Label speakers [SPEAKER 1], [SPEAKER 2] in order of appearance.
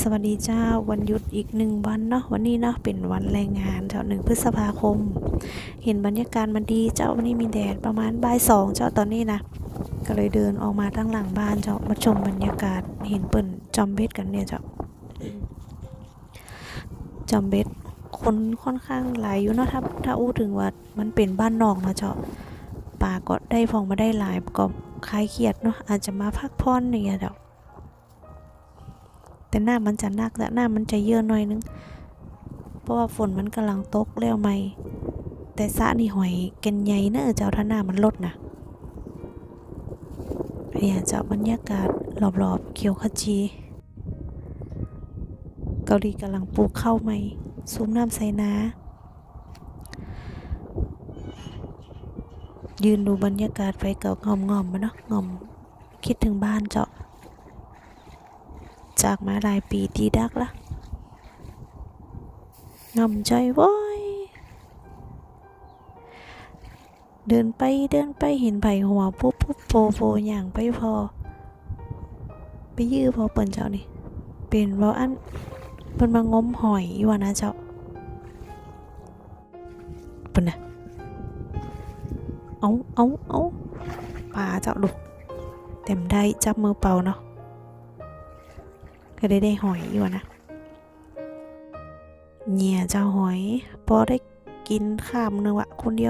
[SPEAKER 1] สวัสดีเจ้าวันหยุดอีกหนึ่งวันเนาะวันนี้เนาะเป็นวันแรงงานเจ้าหนึ่งพฤษภาคม เห็นบรรยากาศมันดีเจ้าวันนี้มีแดดประมาณบ่ายสองเจ้าตอนนี้นะก็เลยเดินออกมาทั้งหลังบ้านเจ้ามาชมบรรยากาศเห็นเปิ่นจอมเบ็ดกันเนี่ยเจ้าจอมเบ็ดคนค่อนข้างหลายอยู่เนาะถ้าถ้าอู้ถึงว่ามันเป็นบ้านนอกนะเจ้าป่าก็ได้ฟองมาได้หลายก็คลายเครียดเนาะอาจจะมาพักผ่อนอย่างเงี้ยเจ้า แต่หน้ามันจะนักและหน้ามันจะเยอะหน่อยนึง เพราะว่าฝนมันกำลังตกแล้วไหม แต่สะนี่หอยกันใหญ่เนอะเจ้าถ้าหน้ามันลดนะเนี่ยเจ้าบรรยากาศรอบๆเขียวขจีเกาหลีกำลังปลูกข้าวใหม่ซุ้มน้ำใส่นายืนดูบรรยากาศไปกับงอมๆมาเนาะงอมคิดถึงบ้านเจ้า จากมาหลายปีตีดักละงำใจว้ยเดินไปเดินไปเห็นไผ่หัวปุ๊บปุ๊บโฟโฟอย่างไปพอ ไปยื้อพอเปิ่นเจ้านี่เป็นว่าอันเปิ่นมางมหอยอยู่นะเจ้าเปิ่นนะเอาเอาเอาปลาเจ้าดุเต็มได้จับมือเปล่าเนาะ ก็ได้ได้หอยอยู่นะเนี่ยเจ้าหอยพอได้กินข้ามเนื้อวะคนเดียว